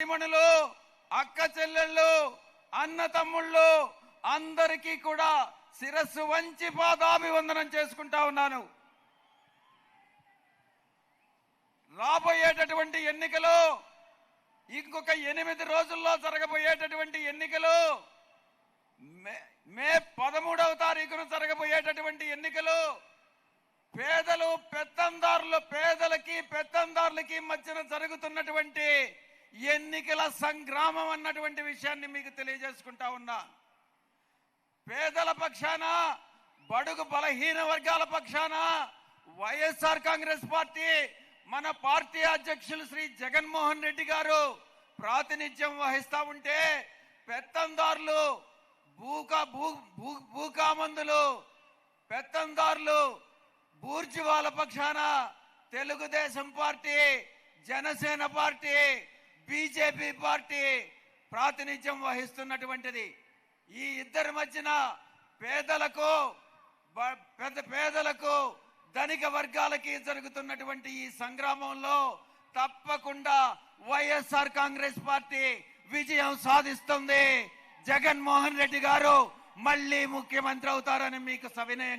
మణులు అక్క చెల్లెళ్ళు అన్న తమ్ముళ్ళు అందరికీ కూడా శిరస్సు వంచి పాదాభివందనం చేసుకుంటా ఉన్నాను. రాబోయేటటువంటి ఎన్నికలు ఇంకొక ఎనిమిది రోజుల్లో జరగబోయేటటువంటి ఎన్నికలు మే- మే పదమూడవ తారీఖున జరగబోయేటటువంటి ఎన్నికలు పేదలు పెత్తందారులు పేదలకి పెత్తందారులకి మధ్యన జరుగుతున్నటువంటి ఎన్నికల సంగ్రామం అన్నటువంటి విషయాన్ని మీకు తెలియజేసుకుంటా ఉన్నా. పేదల పక్షాన బడుగు బలహీన వర్గాల పక్షాన వైఎస్ఆర్ కాంగ్రెస్ పార్టీ మన పార్టీ అధ్యక్షులు శ్రీ జగన్మోహన్ రెడ్డి గారు ప్రాతినిధ్యం వహిస్తా ఉంటే పెత్తందారులు భూకా భూ భూ భూకామందులు పెత్తందారులు బూర్జువాల పక్షాన Telugu Desam party Janasena party BJP party ప్రాతినిధ్యం వహిస్తున్నటువంటిది. ఈ ఇద్దరి మధ్యన పేదలకు పెద్ద పేదలకు ధనిక వర్గాలకి జరుగుతున్నటువంటి ఈ సంగ్రామంలో తప్పకుండా వైఎస్ఆర్ కాంగ్రెస్ పార్టీ విజయం సాధిస్తుంది. జగన్మోహన్ రెడ్డి గారు మళ్ళీ ముఖ్యమంత్రి అవుతారని మీకు సవినయంగా